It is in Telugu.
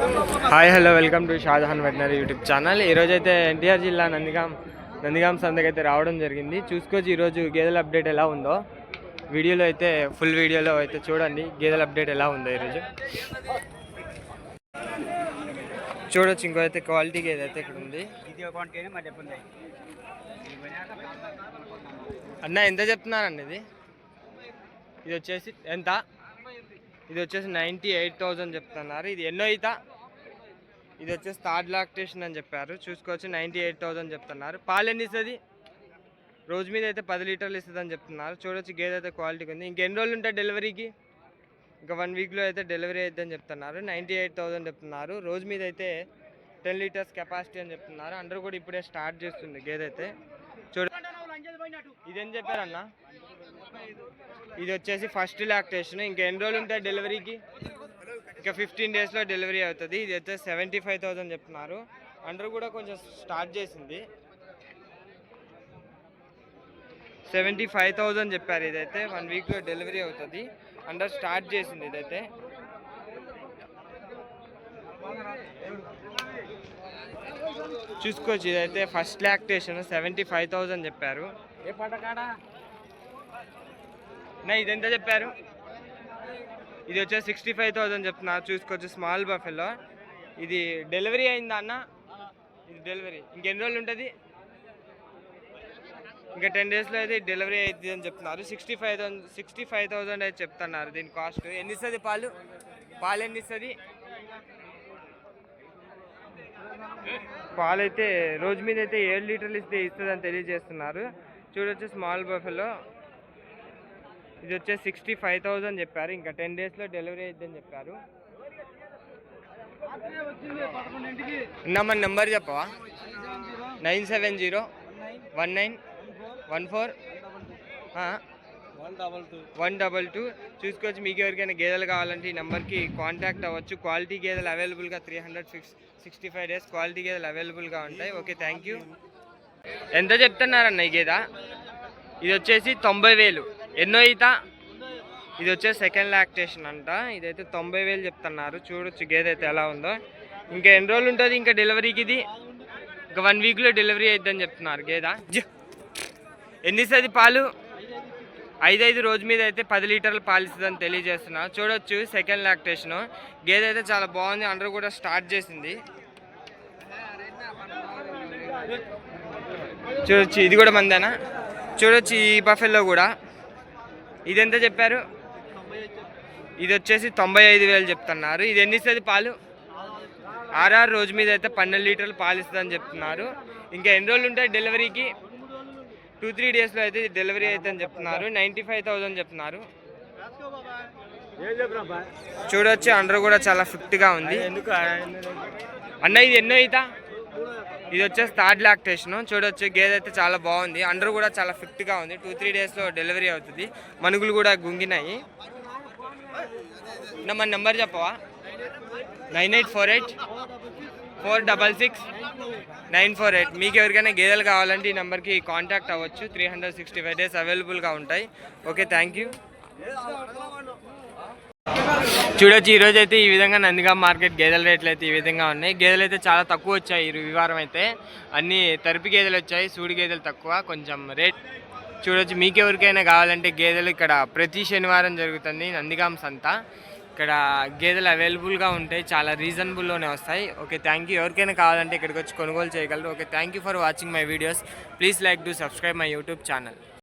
Hi hello welcome to Shahjahan veterinary YouTube channel. ఈరోజు అయితే ఎన్టీఆర్ జిల్లా నందిగాం నందిగాం సందకి అయితే రావడం జరిగింది. చూసుకోవచ్చు ఈరోజు గేదెల అప్డేట్ ఎలా ఉందో. వీడియోలో అయితే ఫుల్ వీడియోలో అయితే చూడండి గేదెల అప్డేట్ ఎలా ఉందో ఈరోజు చూడొచ్చు ఇంకో అయితే క్వాలిటీ గేదె అయితే ఇక్కడ ఉంది. అన్న ఎంత చెప్తున్నారండి ఇది? ఇది వచ్చేసి ఎంత? ఇది వచ్చేసి నైంటీ ఎయిట్ థౌజండ్ చెప్తున్నారు. ఇది ఎన్నో ఈత? ఇది వచ్చేసి థర్డ్ లాక్టేషన్ అని చెప్పారు. చూసుకోవచ్చు నైంటీ ఎయిట్ థౌసండ్ చెప్తున్నారు. పాలు ఎన్ని ఇస్తుంది? రోజు మీద అయితే పది లీటర్లు ఇస్తుంది అని చెప్తున్నారు. చూడొచ్చు గేదె అయితే క్వాలిటీగా ఉంది. ఇంకెన్ని రోజులు ఉంటాయి డెలివరీకి? ఇంకా వన్ వీక్లో అయితే డెలివరీ అవుతుందని చెప్తున్నారు. నైంటీ ఎయిట్ థౌసండ్ చెప్తున్నారు. రోజు మీద అయితే టెన్ లీటర్స్ కెపాసిటీ అని చెప్తున్నారు. అందరూ కూడా ఇప్పుడే స్టార్ట్ చేస్తుంది గేదె అయితే. చూడ ఇదేం చెప్పారన్నా? ఇది వచ్చేసి ఫస్ట్ లాక్టేషన్. ఇంకా ఎన్ని రోజులు ఉంటాయి డెలివరీకి? ఇంకా ఫిఫ్టీన్ డేస్లో డెలివరీ అవుతుంది. ఇది వచ్చేసి సెవెంటీ ఫైవ్ థౌసండ్ చెప్తున్నారు. అందరూ కూడా కొంచెం స్టార్ట్ చేసింది. సెవెంటీ ఫైవ్ థౌజండ్ చెప్పారు ఇదైతే. వన్ వీక్లో డెలివరీ అవుతుంది. అండర్ స్టార్ట్ చేసింది ఇదైతే. చూసుకోవచ్చు ఇదైతే first lactation seventy five thousand చెప్పారు. ఏ పంట కాడ? నా ఇదెంత చెప్పారు? ఇది వచ్చేసి సిక్స్టీ ఫైవ్ థౌసండ్ చెప్తున్నా. చూసుకోవచ్చు స్మాల్ బఫెలో ఇది డెలివరీ అయిందా అన్న? ఇది డెలివరీ ఇంకెన్ని రోజులు ఉంటుంది? ఇంకా టెన్ డేస్లో అయితే డెలివరీ అవుతుంది అని చెప్తున్నారు. Sixty five thousand sixty five thousand అయితే చెప్తున్నారు దీని కాస్ట్ ఎన్ని ఇస్తుంది పాలు? పాలు ఎన్ని ఇస్తుంది పాలు అయితే రోజు మీద అయితే ఏడు లీటర్లు ఇస్తే ఇస్తుంది అని తెలియజేస్తున్నారు. చూడొచ్చు స్మాల్ బఫెలో ఇది వచ్చేసి సిక్స్టీ ఫైవ్ థౌజండ్ చెప్పారు. ఇంకా టెన్ డేస్లో డెలివరీ అయిద్దని చెప్పారు. మన నెంబర్ చెప్పవా? Nine seven zero one nine one four. One double two one double two. చూసుకోవచ్చు మీకు ఎవరికైనా గేదెలు కావాలంటే ఈ నెంబర్కి కాంటాక్ట్ అవ్వచ్చు. క్వాలిటీ గేదెలు అవైలబుల్గా three hundred six sixty five days quality గేదెలు అవైలబుల్గా ఉంటాయి. Okay thank you. ఎంత చెప్తున్నారన్న ఈ గేద? ఇది వచ్చేసి తొంభై వేలు. ఎన్నో ఈత? ఇది వచ్చే సెకండ్ లాక్టేషన్ అంట. ఇదైతే తొంభై వేలు చెప్తున్నారు. చూడొచ్చు గేదె అయితే ఎలా ఉందో. ఇంకా ఎన్ని రోజులు ఉంటుంది ఇంకా డెలివరీకి ఇది? ఇంకా వన్ వీక్లో డెలివరీ అయిద్దని చెప్తున్నారు గేద. జ. పాలు? ఐదు ఐదు రోజు మీద అయితే పది లీటర్లు పాలు ఇస్తుందని తెలియజేస్తున్నా. చూడొచ్చు సెకండ్ లాక్టేషన్ గేదె అయితే చాలా బాగుంది. అందరూ కూడా స్టార్ట్ చేసింది. చూడొచ్చు ఇది కూడా మందేనా? చూడొచ్చు ఈ బఫెల్లో కూడా. ఇది ఎంత చెప్పారు? ఇది వచ్చేసి తొంభై ఐదు వేలు చెప్తున్నారు. ఇది ఎన్ని ఇస్తుంది పాలు? ఆర్ఆర్ రోజు మీద అయితే పన్నెండు లీటర్లు పాలు ఇస్తుందని చెప్తున్నారు. ఇంకా ఎన్ని రోజులు ఉంటాయి డెలివరీకి? టూ త్రీ డేస్లో అయితే డెలివరీ అవుతుందని చెప్తున్నారు. నైంటీ ఫైవ్ థౌజండ్ చెప్తున్నారు. చూడొచ్చు అందరూ కూడా చాలా ఫిట్గా ఉంది. ఎందుకు? అన్న ఇది ఎన్నో ఈత? ఇది వచ్చేసి థర్డ్ లాక్టేషన్. చూడొచ్చు గేదె అయితే చాలా బాగుంది. అండర్ కూడా చాలా ఫిట్గా ఉంది. టూ త్రీ డేస్లో డెలివరీ అవుతుంది. మనుగులు కూడా గుంగినాయి. మన నెంబర్ చెప్పవా? Nine eight four eight four double six nine four eight. మీకు ఎవరికైనా గేదెలు కావాలంటే ఈ నెంబర్కి కాంటాక్ట్ అవ్వచ్చు. Three hundred sixty five days అవైలబుల్గా ఉంటాయి. Okay thank you. చూడొచ్చు ఈరోజు అయితే ఈ విధంగా నందిగా మార్కెట్ గేదెల రేట్లు అయితే ఈ విధంగా ఉన్నాయి. గేదెలు అయితే చాలా తక్కువ వచ్చాయి ఈ వారం అయితే. అన్ని తరిపి గేదెలు వచ్చాయి సూడి గేదెలు తక్కువ కొంచెం రేట్ చూడొచ్చు. మీకు ఎవరికైనా కావాలంటే గేదెలు ఇక్కడ ప్రతి శనివారం జరుగుతుంది నందిగాం సంత. ఇక్కడ గేదెలు అవైలబుల్గా ఉంటాయి చాలా రీజనబుల్లోనే వస్తాయి. Okay thank you. ఎవరికైనా కావాలంటే ఇక్కడికి వచ్చి కొనుగోలు చేయగలరు. Okay thank you for watching my videos. Please like to subscribe my YouTube channel.